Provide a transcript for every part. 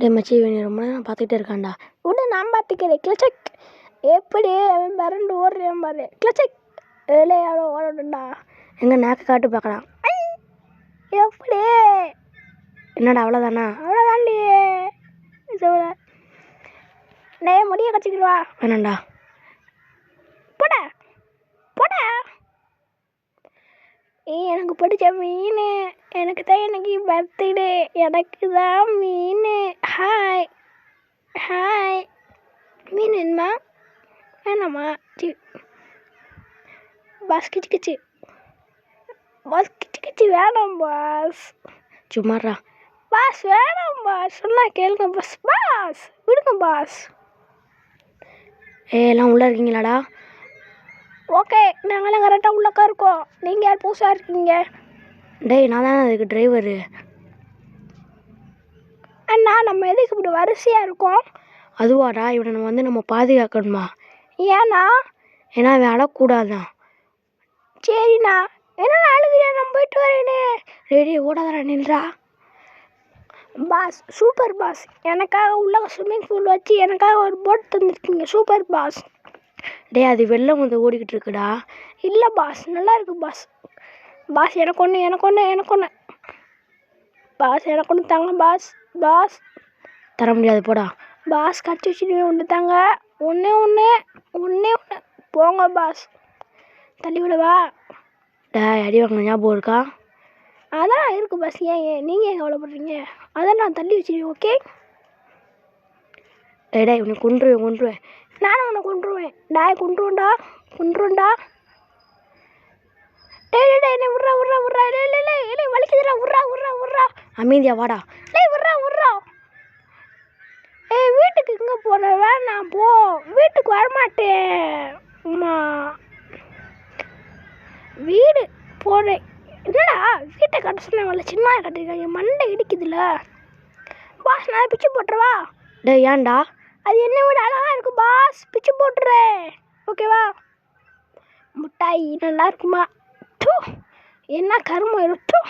டேய் மச்சி இவனை ரொம்ப நேரம் பார்த்துக்கிட்டே இருக்காண்டா விடு நான் பார்த்துக்கிறேன். கிளச்சக் எப்படி அவன் மிரண்டு ஓடுறேன் பாரு. கிளச்சக் ஏழையாட ஓடணும்டா எங்கே நாக்கு காட்டு பார்க்கலாம். ஐ எப்படி? என்னடா அவ்வளோதானா அவ்வளோதாண்டியே நே முடிய கச்சிக்கிடுவா வேணாண்டா போட. போட. ஏ எனக்கு பிடிச்ச மீன். எனக்கு தான் எனக்கு பர்த்டே எனக்கு தான் மீன். ஹாய் ஹாய் மீன் வேணுமா வேணாமா சி பாஸ் கிச்சு கிச்சு பாஸ் கிச்சு கிச்சு வேணாம் பாஸ் சும்மாரா பாஸ் வேணாம் பாஸ் சொன்னால் கேளுங்க பாஸ் பாஸ் விடுங்க பாஸ் ஏ எல்லாம் உள்ளே இருக்கீங்களாடா ஓகே நாங்களாம் கரெக்டாக உள்ளக்கா இருக்கோம். நீங்கள் யார் புதுசாக இருக்கீங்க? டேய் நான் தானே அதுக்கு டிரைவரு அண்ணா நம்ம எதுக்கு இப்படி வரிசையாக இருக்கோம்? அதுவாடா இவனை நம்ம வந்து நம்ம பாதுகாக்கணுமா? ஏண்ணா ஏன்னா அவன் அழக்கூடாதான் சரிண்ணா. என்ன அழுகுறியா? நான் போயிட்டு வரேனே. ரெடி ஓடாதடா நின்றா பாஸ் சூப்பர் பாஸ். எனக்காக உள்ள ஸ்விம்மிங் பூல் வச்சு எனக்காக ஒரு போட் தந்துருக்கீங்க சூப்பர் பாஸ். டேய் அது வெள்ளம் வந்து ஓடிக்கிட்டு இருக்குடா. இல்லை பாஸ் நல்லா இருக்கு பாஸ். பாஸ் எனக்கு ஒன்று எனக்கு ஒன்று எனக்கு ஒன்று பாஸ் எனக்கு ஒன்று தாங்க பாஸ் பாஸ். தர முடியாது போடா. பாஸ் கடிச்சு வச்சுட்டு ஒன்று தாங்க. ஒன்றே ஒன்று ஒன்றே ஒன்று போங்க பாஸ். தள்ளி விடவா டே அடி வாங்க ஞாபகம் இருக்கா? அதான் இருக்கு பாஸ். ஏன் ஏன்? நீங்கள் ஏன் கவலைப்படுறீங்க? அதான் நான் தள்ளி வச்சிருவேன் ஓகே? டேய் இவனை உன்னை கொண்டுருவேன் கொன்றுவேன். நானும் உன்னை கொண்டுருவேன் டாய் கொன்றுவேன்டா கொன்றுவேன்டா. டேய் டே டேய் என்ன விட்றா விட்றா விட்றா. இல்லை இல்லை இல்லை இல்லை வலிக்குதுடா விட்றா விட்றா விட்றா. அமைதியா வாடா. டேய் விட்றா விட்றா. ஏய் வீட்டுக்கு எங்கே போகிற வேணாம் போ. வீட்டுக்கு வரமாட்டேன். அம்மா வீடு போகிறேன் என்னடா? வீட்டை கட்ட சொன்னவங்கள சின்ன கட்டிருக்காங்க. மண்டை இடிக்குதுல்ல. பாஸ் நான் பிச்சு போட்டுருவா? டேய் ஏன்டா? அது என்னை விட அழகா இருக்கு பாஸ்? பிச்சு போட்டுறேன். ஓகேவா முட்டாய் நல்லா இருக்குமா? என்ன கருமம் இருக்கும்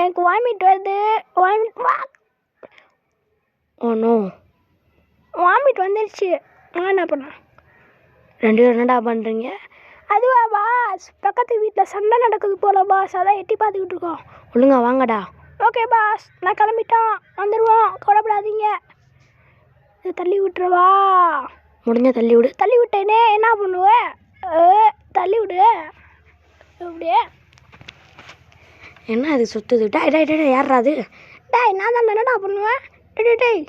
எனக்கு வாமிட் வருது. வாமிட் வா. Oh, ஓனோ வாமிட் வந்துருச்சு. நான் என்ன பண்ணேன் ரெண்டு பேரும் என்னடா பண்ணுறீங்க அதுவா பாஸ் பக்கத்து வீட்டில் சண்டை நடக்குது போல பாஸ் அதான் எட்டி பார்த்துக்கிட்டு இருக்கோம். ஒழுங்கா வாங்கடா. ஓகே பாஸ் நான் கிளம்பிட்டோம். வந்துடுவோம் கவலைப்படாதீங்க. இதை தள்ளி விட்டுருவா முடிஞ்ச தள்ளி விடு. தள்ளி விட்டேனே. என்ன பண்ணுவேன் தள்ளி விடு. அப்படியே. என்ன அது சுத்துது? டாய் டாய் டாய் யாரா அது? டேய் நான் தான் என்னடா பண்ணுவேன்? டேய் டேய்,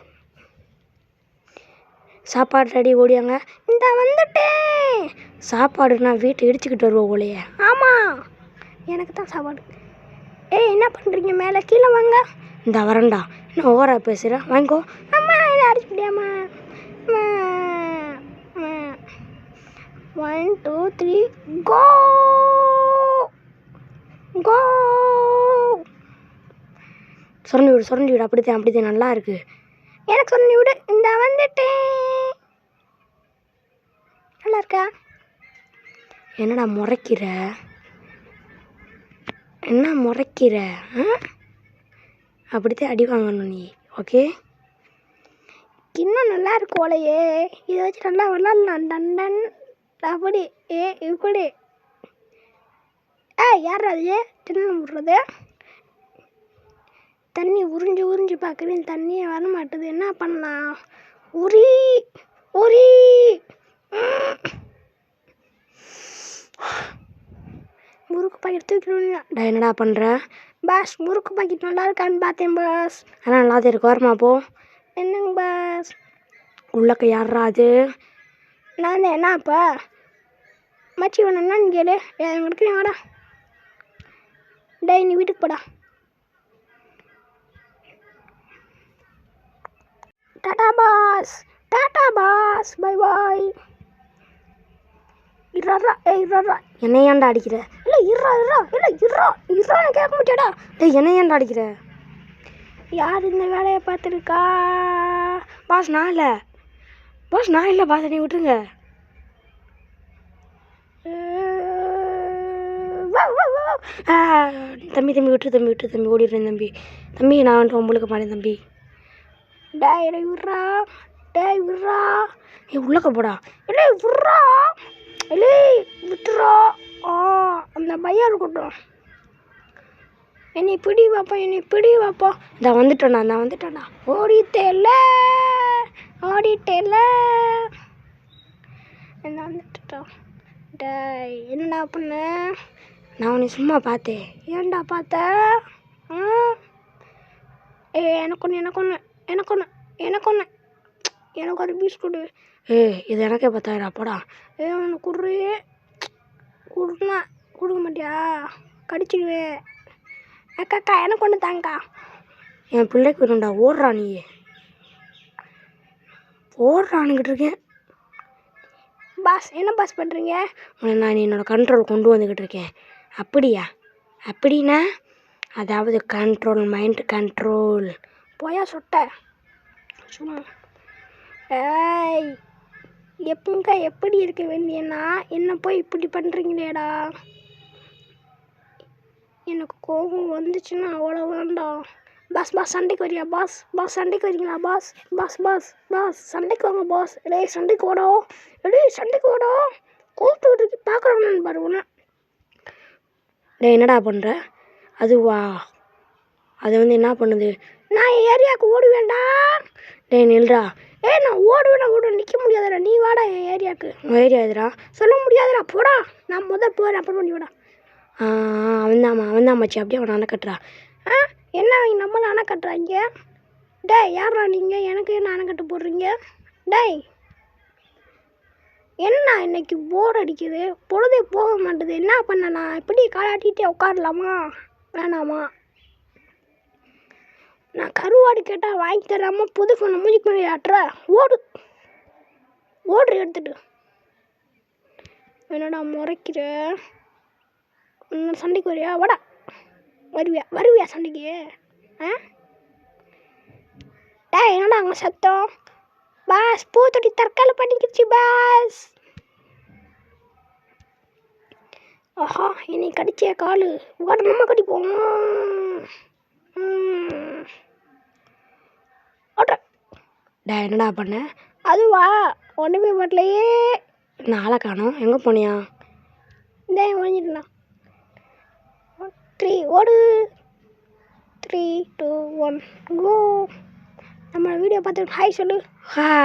சாப்பாடு ரெடி ஓடியாங்க. இந்த வந்துட்டேன். சாப்பாடு நான் வீட்டை இடிச்சுக்கிட்டு வருவோம் போலையே. ஆமாம் எனக்கு தான் சாப்பாடு. ஏய் என்ன பண்ணுறீங்க மேலே? கீழே வாங்க. இந்த வரண்டா என்ன ஓவராக பேசுகிறேன் வாங்கிக்கோ. அம்மா என்ன அடிச்சுட்டியாம்மா ஒன் டூ த்ரீ கோ சுரண்டி விடு சுரண்டி விடு. அப்படித்தான் அப்படித்தான். நல்லா இருக்கு. எனக்கு சுரண்டி விடு. இந்த வந்துட்டேன். நல்லா இருக்கா? என்னடா முறைக்கிற? என்ன முறைக்கிற? ஆ? அப்படித்தான் அடி வாங்கணும் நீ. ஓகே? இன்னும் நல்லா இருக்கு ஓலையே. இதை வச்சு நல்லா விளாட்லாம். டன் அப்படி ஏ இப்படி. ஆ யார் அது? தின்னு விட்றது? தண்ணி உறிஞ்சு உறிஞ்சு பார்க்குறேன் தண்ணியே வர மாட்டுது என்ன பண்ணலாம்? உரி உரி. முறுக்கு பாக்கெட் தூக்கிடுவா டா என்னடா பண்ணுற பாஸ் முறுக்கு பாக்கெட் நல்லா இருக்கான்னு பார்த்தேன் பாஸ். ஆனால் நல்லா தான் இருக்கு. வரமா போ. என்னங்க பாஸ்? உள்ளக்க யாரா அது? நான் தான் என்ன அப்போ? மச்சி வேணும் என்னன்னு கேளு. எங்களுக்கு நீ வாடா. டே நீ வீட்டுக்கு போடா. Tata boss tata boss bye bye இறா ஏய் இறா என்னை ஏன்டா அடிக்கிற? இல்லை இறா இறா இல்லை இறா இறான்னு கேட்க முடியாடா இல்லை என்னை ஏன்டா அடிக்கிற? யார் இந்த வேலையை பார்த்துருக்கா? பாஸ் நான் இல்லை. பாஸ் நான் இல்லை பாஸ் நீ விட்டுருங்க. வா வா வா ஆ, தம்பி தம்பி விட்டு தம்பி விட்டு தம்பி. ஓடிடுறேன் தம்பி. தம்பி நான் வந்துட்டு உங்களுக்கு மாட்டேன் தம்பி. டேய் என்னை விட்றா டேய் விட்றா ஏ உள்ளக்க போடா. இல்லை விட்றா இல்லை விட்டுறா ஆ அந்த பையன் இருக்கட்டும். என்னை பிடி வாப்பா என்னை பிடி வாப்பா. இந்த வந்துட்டேண்ணா நான் வந்துட்டேண்ணா. ஓடிட்டேல ஓடிட்டேல என்ன வந்துட்டோம். டேய் என்னடா பண்ண? நான் உன்னை சும்மா பார்த்தேன். ஏன்டா பார்த்த? ஆ? ஏ எனக்கு ஒன்று எனக்கு ஒன்று எனக்கு ஒன்று எனக்கு ஒன்று எனக்கு ஒரு பீஸ் கொடு. ஏ இது எனக்கே பத்தாயிரம் அப்படா ஏ ஒன்று குடுறி. கொடுனா கொடுக்க மாட்டியா? கடிச்சிடுவேன் அக்காக்கா எனக்கு ஒன்று தாங்கக்கா. என் பிள்ளைக்கு வேணும்டா ஓடுறா நீ. ஓடுறானுக்கிட்டு இருக்கேன். பாஸ் என்ன பாஸ் பண்ணுறீங்க நான் என்னோடய கண்ட்ரோல் கொண்டு வந்துக்கிட்டு இருக்கேன். அப்படியா? அப்படின்னா அதாவது கண்ட்ரோல் மைண்ட் கண்ட்ரோல் போயா சொட்ட? சும்மா. ஏய் எப்பங்க எப்படி இருக்க வேண்டியன்னா என்ன போய் இப்படி பண்ணுறீங்களேடா எனக்கு கோபம் வந்துச்சுன்னா அவ்வளோ வேண்டாம் பாஸ் பாஸ் சண்டைக்கு வரியா? பாஸ் பாஸ் சண்டைக்கு வரீங்களா? பாஸ் பாஸ் பாஸ் பாஸ் சண்டைக்கு வாங்க பாஸ். எடே சண்டைக்கு ஓடோ எடே சண்டைக்கு ஓடோ கூப்பிட்டு பார்க்குறவனு பாரு உன்னை. டே என்னடா பண்ணுற அதுவா? அது வந்து என்ன பண்ணுது? நான் என் ஏரியாவுக்கு ஓடுவேன்டா. டேய் நில்றா. ஏ நான் ஓடுவேன் ஓட நிற்க முடியாதுடா. நீ வாடா என் ஏரியாவுக்கு. உன் ஏரியா எதுடா? சொல்ல முடியாதுடா. போடா. நான் முதல் போகிறேன் அப்புறம் பண்ணி விடா. ஆ அவன்தாம்மா அவன்தான் மச்சி. அப்படியே அவனை அணை கட்டுறா ஆ என்ன அவங்க நம்மளை அணை கட்டுறாங்க டேய் யாரா நீங்கள் எனக்கு என்ன அணை கட்டு போடுறீங்க? டேய். என்ன இன்னைக்கு போர் அடிக்குது? பொழுதே போக மாட்டேது. என்ன பண்ணலாம்? எப்படி காலாட்டிகிட்டே உட்காரலாமா? வேணாமா? நான் கருவாடு கேட்டால் வாங்கி தராமல் புது ஃபோனை மூஞ்சிக்கு மேலே ஆட்டுற ஓடு. ஓடு எடுத்துட்டு. என்னடா முறைக்கிற? இன்னும் சண்டைக்கு வரியா? வாடா. வருவியா? வருவியா சண்டைக்கு? ஆ? டே என்னடா அங்கே சத்தம்? பாஸ் பூத்தொட்டி தற்கால பண்ணிக்கிச்சு பாஸ். ஆஹா என்னை கடிச்சே காலு. உடனே கடிப்போம். டேய் என்னடா பண்ண? அதுவா? ஒன்றுமே பண்ணலையே. நாளை காணோம். எங்கே போனியா? இந்த ஒழிஞ்சிட்டுண்ணா த்ரீ ஓடு. த்ரீ டூ ஒன் கோ நம்ம வீடியோ பார்த்துட்டு ஹாய் சொல்லு. ஹாய்